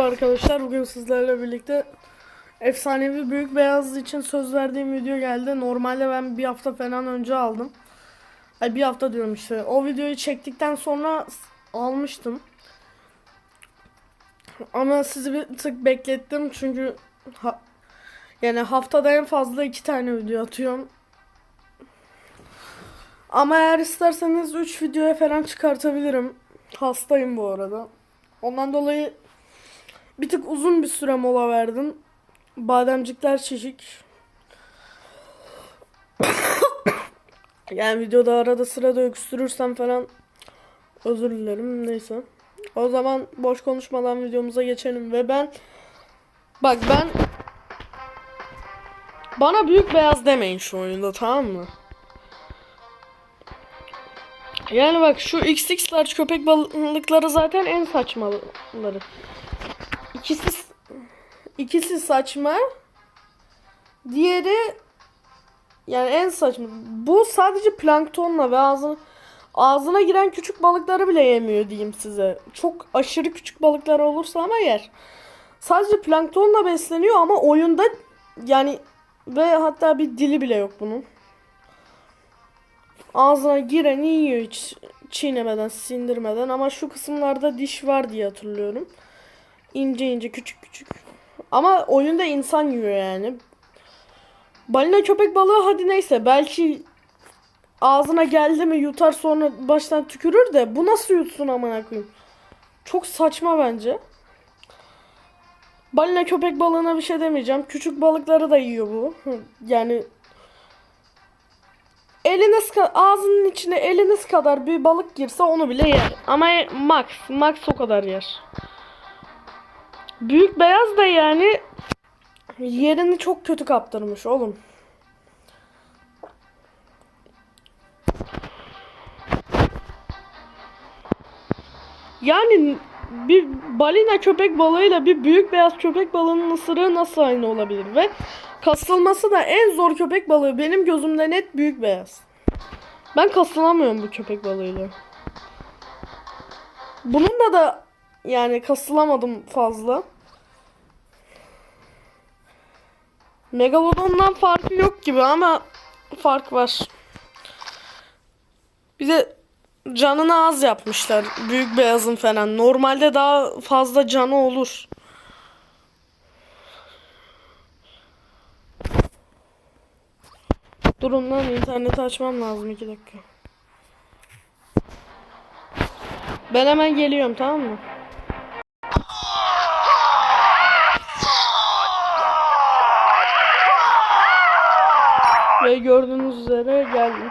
Arkadaşlar bugün sizlerle birlikte efsanevi büyük beyaz için söz verdiğim video geldi. Normalde ben bir hafta falan önce aldım. Ay bir hafta diyorum işte. O videoyu çektikten sonra almıştım. Ama sizi bir tık beklettim çünkü ha- yani haftada en fazla iki tane video atıyorum. Ama eğer isterseniz 3 videoya falan çıkartabilirim. Hastayım bu arada. Ondan dolayı bir tık uzun bir süre mola verdim. Bademcikler şişik. yani videoda arada sırada öksürürsem falan özür dilerim. Neyse. O zaman boş konuşmadan videomuza geçelim ve ben bak ben bana büyük beyaz demeyin şu oyunda tamam mı? Yani bak şu XX large köpek balıkları zaten en saçmaları. İkisi ikisi saçma. Diğeri yani en saçma. Bu sadece planktonla ve ağzına ağzına giren küçük balıkları bile yemiyor diyeyim size. Çok aşırı küçük balıklar olursa ama yer. Sadece planktonla besleniyor ama oyunda yani ve hatta bir dili bile yok bunun. Ağzına gireni yiyor hiç çiğnemeden, sindirmeden ama şu kısımlarda diş var diye hatırlıyorum. İnce ince küçük küçük. Ama oyunda insan yiyor yani. Balina köpek balığı hadi neyse belki ağzına geldi mi yutar sonra baştan tükürür de bu nasıl yutsun amına koyayım. Çok saçma bence. Balina köpek balığına bir şey demeyeceğim. Küçük balıkları da yiyor bu. Yani eliniz ağzının içine eliniz kadar bir balık girse onu bile yer. Ama max max o kadar yer. Büyük beyaz da yani yerini çok kötü kaptırmış oğlum. Yani bir balina köpek balığıyla bir büyük beyaz köpek balığının ısırığı nasıl aynı olabilir ve kasılması da en zor köpek balığı benim gözümde net büyük beyaz. Ben kasılamıyorum bu köpek balığıyla. Bununla da yani kasılamadım fazla. Megalodon'dan farkı yok gibi ama fark var. Bir de canını az yapmışlar. Büyük beyazın falan. Normalde daha fazla canı olur. Durun lan interneti açmam lazım iki dakika. Ben hemen geliyorum tamam mı? Ve gördüğünüz üzere geldim.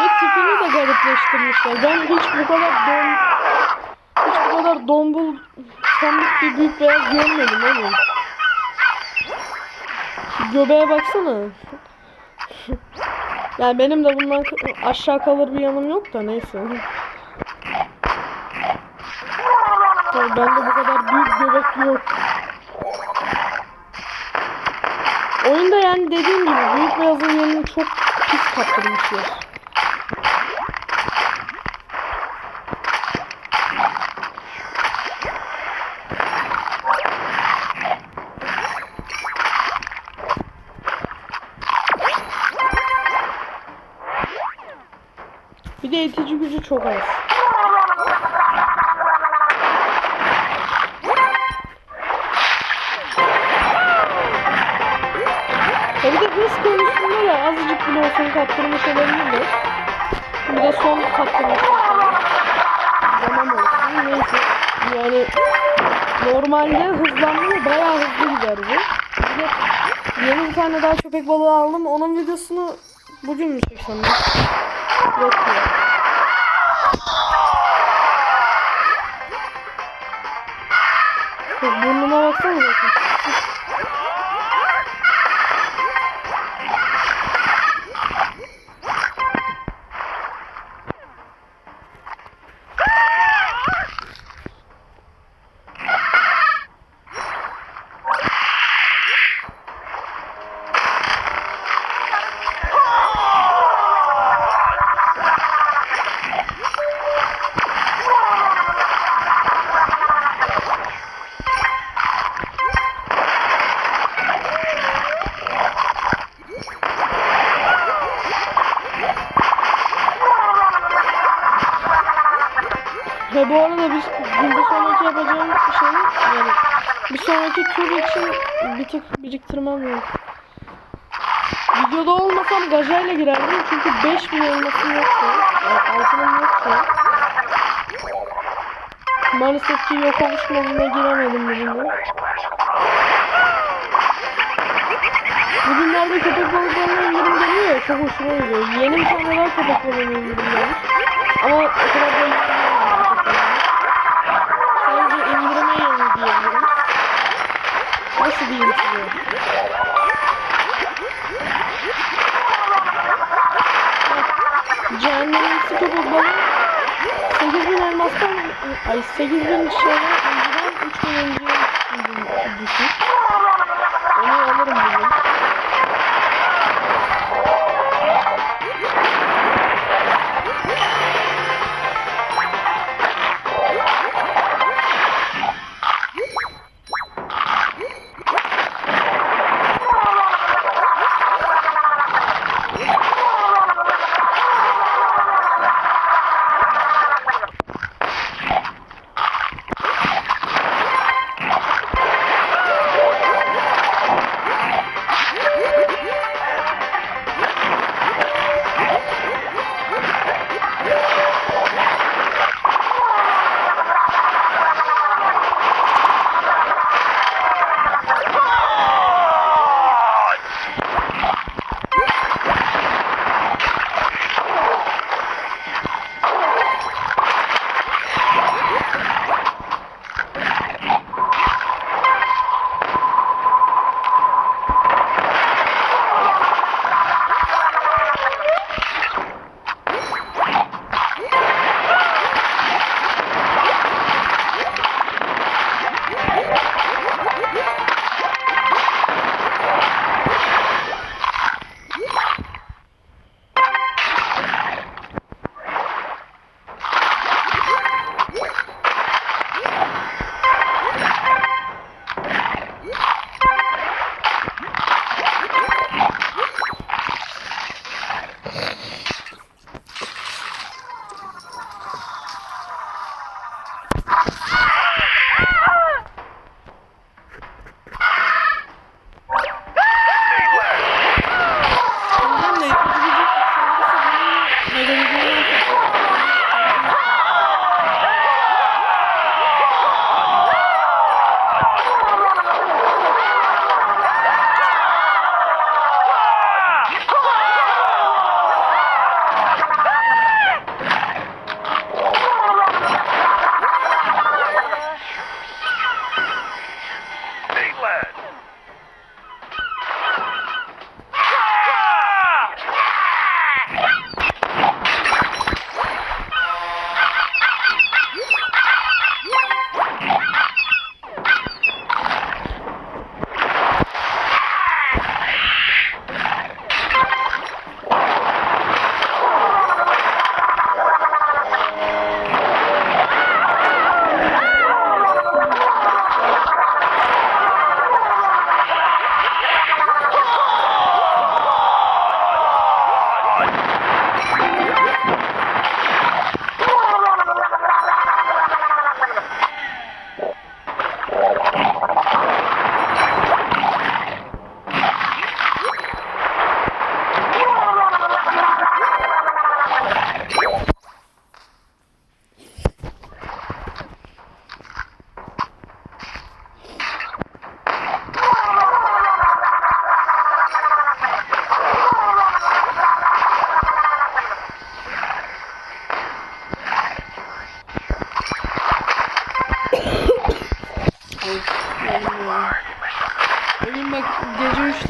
Ve tipini de garipleştirmişler. Ben hiç bu kadar don hiç bu kadar dombul tombik bir büyük beyaz görmedim oğlum. Göbeğe baksana. Yani benim de bundan aşağı kalır bir yanım yok da neyse. Yani bende bu kadar büyük göbek yok. Oyunda yani dediğim gibi büyük beyazın yerini çok pis kaptırmışlar. Bir de itici gücü çok az. Bir de hız konusunda da azıcık bile olsun kaptırmış olabilirler. Bir de son kaptırmış zaman olsun. Neyse. Yani normalde hızlanma bayağı hızlı gider bu. Bir yeni bir tane daha köpek balığı aldım. Onun videosunu bugün mü çeksem? Yok ya. Baksana zaten. Ee, bu arada biz bir sonraki yapacağım şey yani bir sonraki tur için bir tık biriktirmem lazım. Videoda olmasam gajayla girerdim çünkü 5000 elmasım yoktu. Yani altınım yoktu. Maalesef ki yok oluş moduna giremedim bugün. Bugünlerde köpek balıklarına indirim geliyor ya çok hoşuma gidiyor. Yeni bir tane daha köpek balığına indirim gelmiş. Ama o kadar da indirim gelmedi. Sadece indirime yeni diyebilirim. Nasıl diyeyim size? Bak, Cehennemimsi köpek balığı 8000 elmastan ay 8000 şeyden önceden 3000 önceye düşmüş. Onu alırım bugün.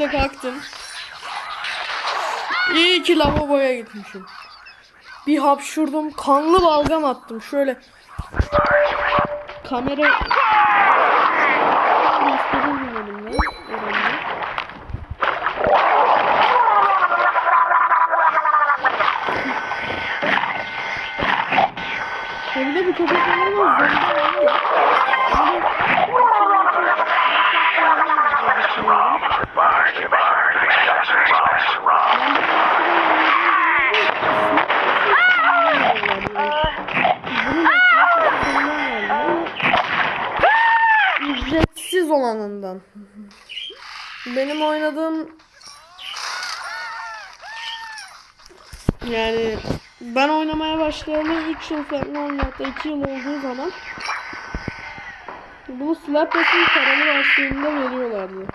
8'de kalktım. İyi ki lavaboya gitmişim. Bir hapşurdum. Kanlı balgam attım. Şöyle. Kamera... Evde bu köpeklerin var. olanından. Benim oynadığım yani ben oynamaya başlayalı 3 yıl falan hatta 2 yıl olduğu zaman bunu slap resim paralı versiyonunda veriyorlardı.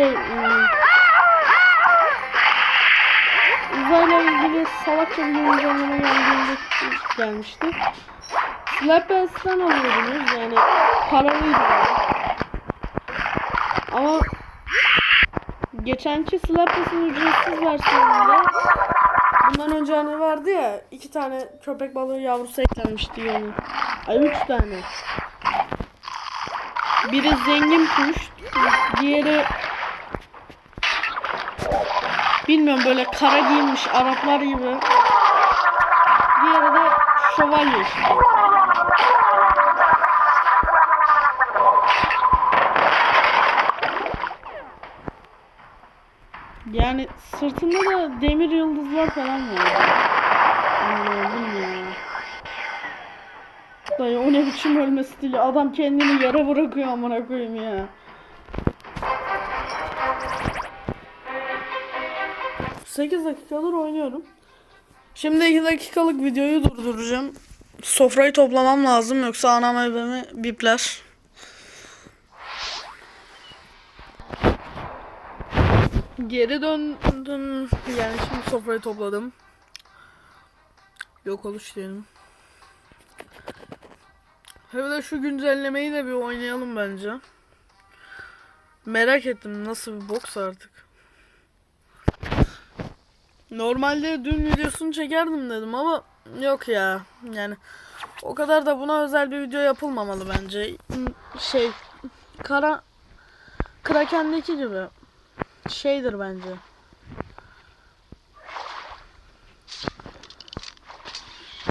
Şey ım, uzayla ilgili salakça bir güncelleme geldiğinde gelmişti. Slapbass'ten alıyordunuz yani paralıydı. Ama geçenki Slapbass'ın ücretsiz versiyonunda bundan önce hani vardı ya iki tane köpek balığı yavrusu eklenmişti yani. Ay üç tane. Biri zengin kuş, diğeri bilmiyorum böyle kara giyinmiş Araplar gibi. Diğeri de şövalye. Yani sırtında da demir yıldızlar falan var. Allah'ım ya. Dayı o ne biçim ölme stili. Adam kendini yere bırakıyor amına koyayım ya. Sekiz dakikadır oynuyorum. Şimdi 2 dakikalık videoyu durduracağım. Sofrayı toplamam lazım yoksa anam evimi bipler. Geri döndüm. Yani şimdi sofrayı topladım. Yok oluş diyelim. Hem de şu güncellemeyi de bir oynayalım bence. Merak ettim nasıl bir boks artık. Normalde dün videosunu çekerdim dedim ama yok ya. Yani o kadar da buna özel bir video yapılmamalı bence. Şey kara Kraken'deki gibi şeydir bence.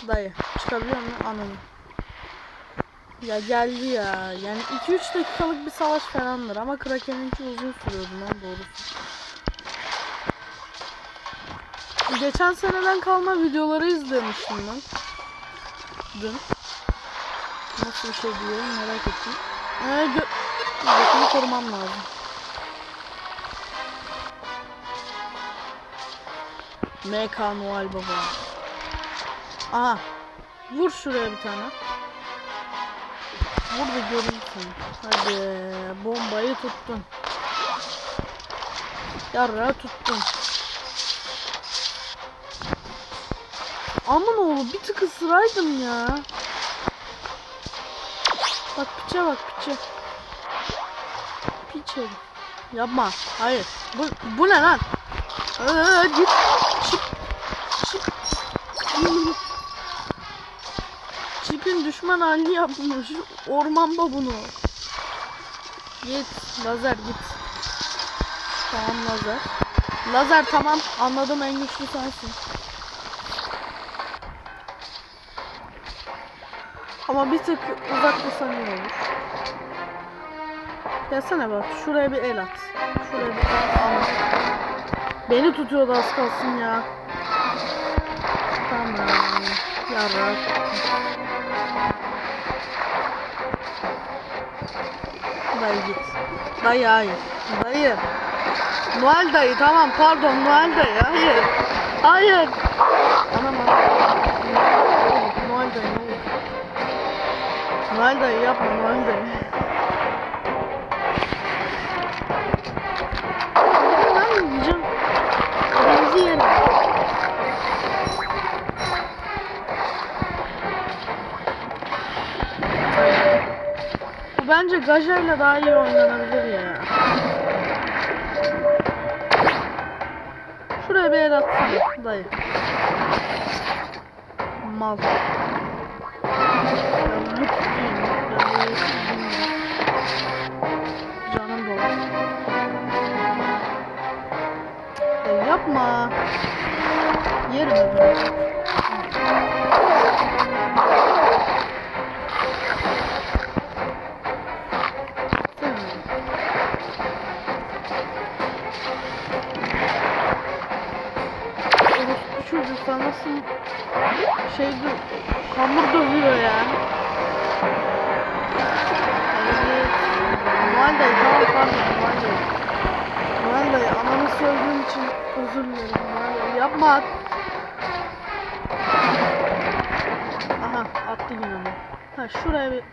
Dayı çıkabiliyor musun ananı? Ya geldi ya. Yani 2-3 dakikalık bir savaş falandır ama Kraken'inki uzun sürüyordu lan doğrusu. Geçen seneden kalma videoları izlemiştim ben. Dün. Nasıl bir şey diyorum merak ettim. Ee, gö Götümü korumam lazım. MK Noel Baba. Aha. Vur şuraya bir tane. Vur da göreyim seni. Hadi. Bombayı tuttun. Yarra tuttun. Aman oğlum bir tık ısıraydım ya. Bak piçe bak piçe. Piç herif. Yapma. Hayır. Bu, bu ne lan? Ee, git. Çık. Çık. Çipin düşman halini yapmış. Orman bunu. Git. Lazer git. Tamam lazer. Lazer tamam. Anladım en güçlü sensin. Ama bir tık uzaklaşsan iyi olur. Gelsene bak şuraya bir el at. Şuraya bir el at. Beni tutuyordu az kalsın ya. Tamam. Yarrak. Dayı git. Dayı hayır. Dayı. Noel dayı tamam pardon Noel dayı hayır. Hayır. Noel dayı yapma Noel dayı. Ben yiyeceğim. Elinizi yerim. Bu bence Gaja'yla daha iyi oynanabilir ya. Şuraya bir el atsana dayı. Mal. Canım dolu. Ya yapma. Yerim öbürü. Çocuk sana nasıl şey hamur dövüyor ya. Noel dayı ananı sövdüğüm için özür dilerim dayı. Yapma. Aha attı yine onu. Ha şuraya bir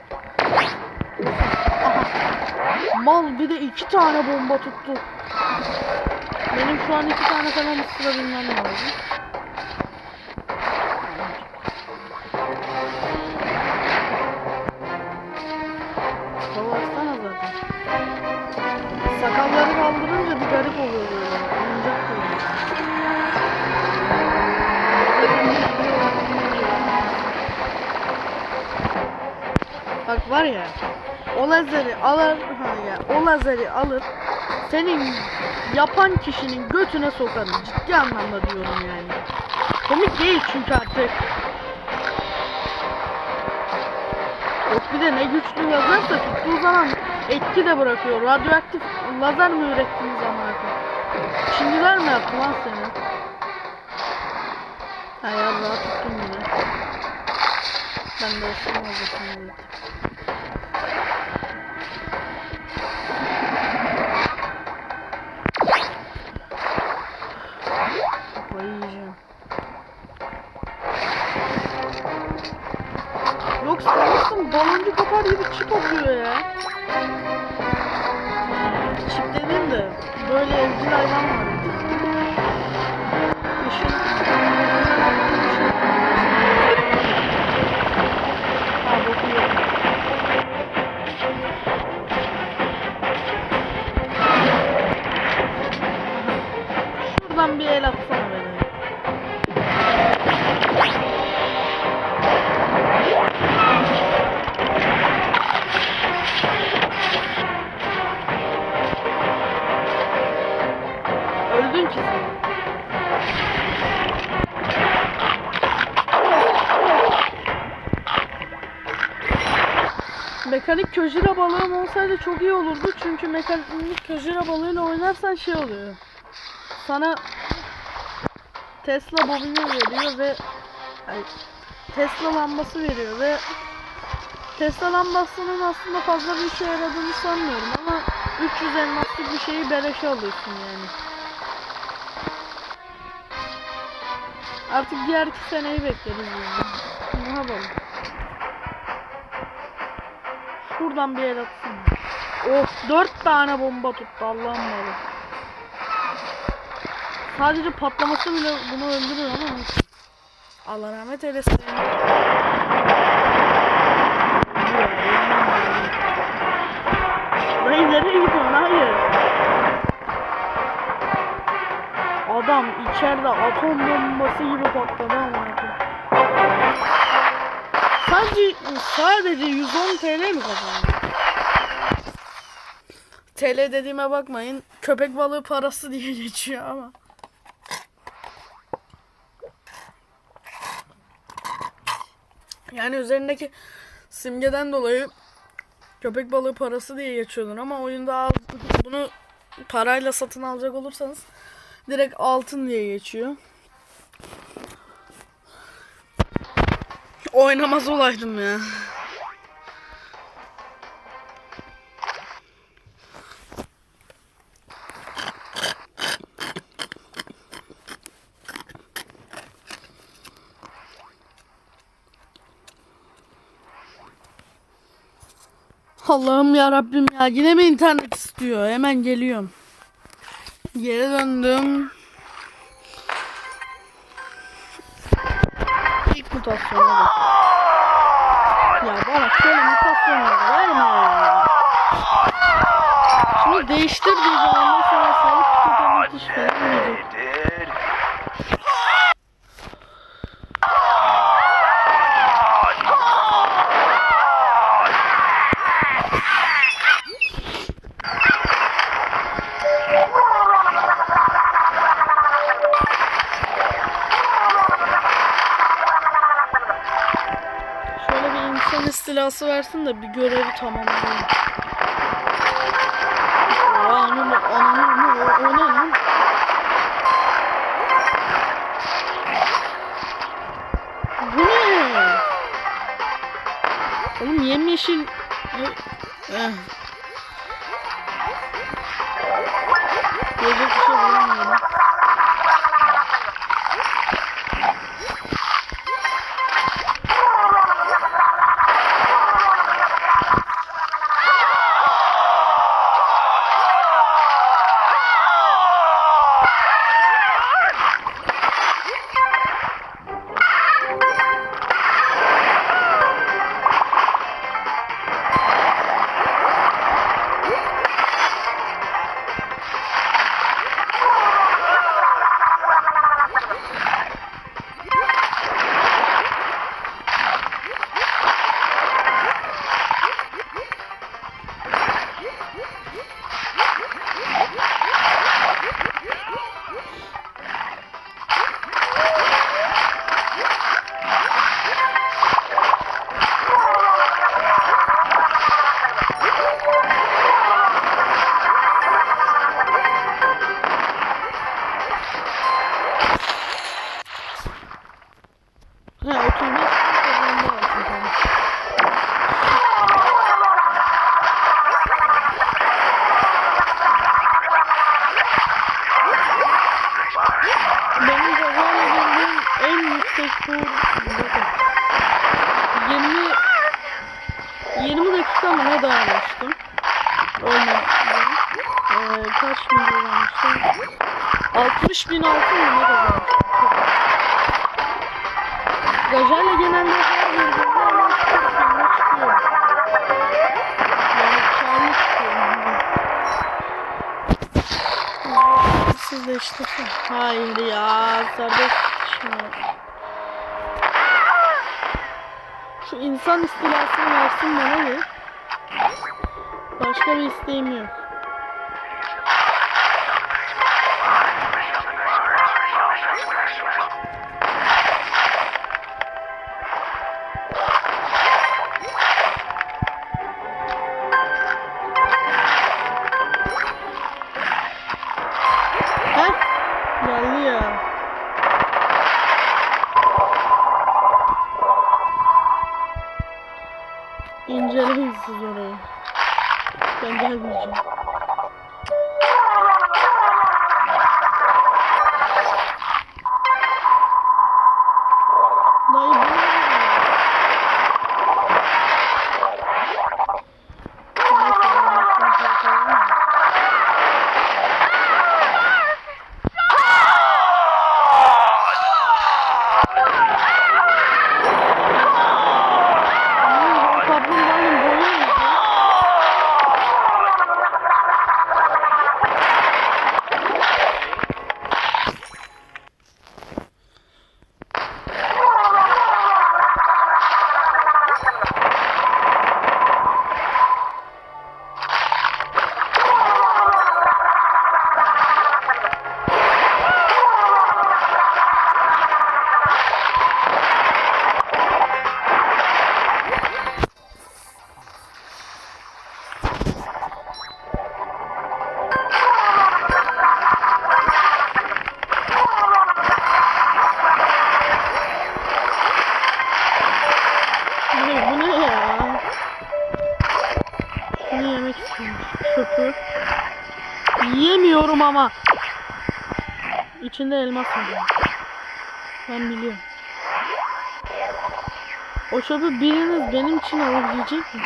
Aha. Mal bir de iki tane bomba tuttu. Benim şu an iki tane falan ısırabilmem lazım. Lazeri alır ya o lazeri alır senin yapan kişinin götüne sokarım ciddi anlamda diyorum yani. Komik değil çünkü artık. Yok bir de ne güçlü lazerse tuttuğu zaman etki de bırakıyor. Radyoaktif lazer mi ürettiğiniz zaman? Şimdiler mi yaptı lan seni? Ha ya rahat tuttum yine. Ben de olsun atar gibi çip atıyor ya. Çip dediğim de böyle evcil hayvan var. Mekanik köjira balığım olsaydı çok iyi olurdu çünkü mekanik köjira balığıyla oynarsan şey oluyor. Sana Tesla bobini veriyor ve ay, Tesla lambası veriyor ve Tesla lambasının aslında fazla bir işe yaradığını sanmıyorum ama 300 elmaslık bir şeyi beleşe alıyorsun yani. Artık diğer iki seneyi bekleriz yani. Ne yapalım? Şuradan bir el atsın. Of dört tane bomba tuttu Allah'ım malı. Sadece patlaması bile bunu öldürür ama. Allah rahmet eylesin. Dayı nereye gidiyorsun? Hayır. Adam içeride atom bombası gibi patladı ama. Sadece sadece 110 TL mi kazandı? TL dediğime bakmayın. Köpek balığı parası diye geçiyor ama. Yani üzerindeki simgeden dolayı köpek balığı parası diye geçiyordur ama oyunda bunu parayla satın alacak olursanız direkt altın diye geçiyor. Oynamaz olaydım ya. Allah'ım ya Rabbim ya yine mi internet istiyor? Hemen geliyorum. Geri döndüm. Mutasyona bak. Ya bana şöyle mutasyonları verme. Şunu değiştir diyeceğim istilası versin de bir görevi tamamlayalım. Şu insan istilasını versin bana bir. Başka bir isteğim yok. 就是 Yemiyorum ama. İçinde elmas var. Ben biliyorum. O çöpü biriniz benim için alıp yiyecek mi?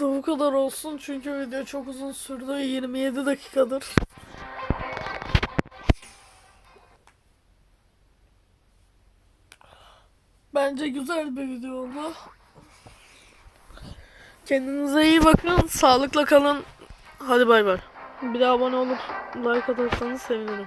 Videomuz da bu kadar olsun. Çünkü video çok uzun sürdü. 27 dakikadır. Bence güzel bir video oldu. Kendinize iyi bakın. Sağlıkla kalın. Hadi bay bay. Bir de abone olup like atarsanız sevinirim.